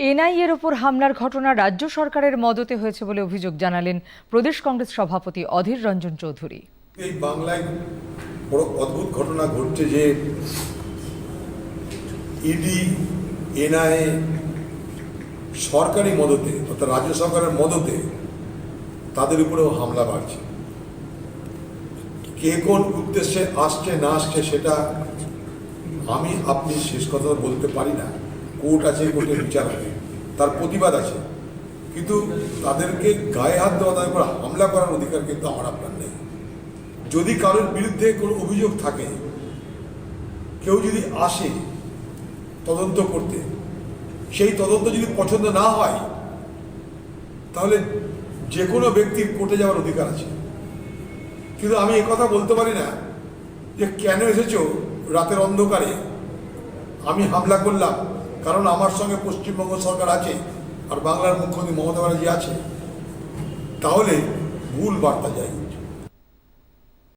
এনআইএর ওপর হামলার ঘটনা রাজ্য সরকারের মদতে হয়েছে বলে অভিযোগ জানালেন প্রদেশ কংগ্রেস সভাপতি অধীর রঞ্জন চৌধুরী। এই বাংলায় বড় অদ্ভুত ঘটনা ঘটছে যে ইডি, এনআইএ সরকারি মদতে, অর্থাৎ রাজ্য সরকারের মদতে তাদের উপরেও হামলা বাড়ছে। কে কোন উদ্দেশ্যে আসছে, না আসছে সেটা আমি, আপনি শেষ কথা বলতে পারি না। কোর্ট আছে, কোর্টের বিচার হবে। তার প্রতিবাদ আছে। কিন্তু তাদেরকে গায়ে হাত দেওয়া, তাদের উপর হামলা করার অধিকার কিন্তু আমার আপনার নেই। যদি কারোর বিরুদ্ধে কোনো অভিযোগ থাকে, কেউ যদি আসে তদন্ত করতে, সেই তদন্ত যদি পছন্দ না হয়, তাহলে যে কোনো ব্যক্তির কোর্টে যাওয়ার অধিকার আছে। কিন্তু আমি কথা বলতে পারি না যে কেন এসেছ রাতের অন্ধকারে? আমি হামলা করলাম কারণ আমার সঙ্গে পশ্চিমবঙ্গ সরকার আছে আর বাংলার মুখ্যমন্ত্রী মমতা ব্যানার্জি আছে, তাহলে ভুল বার্তা যায়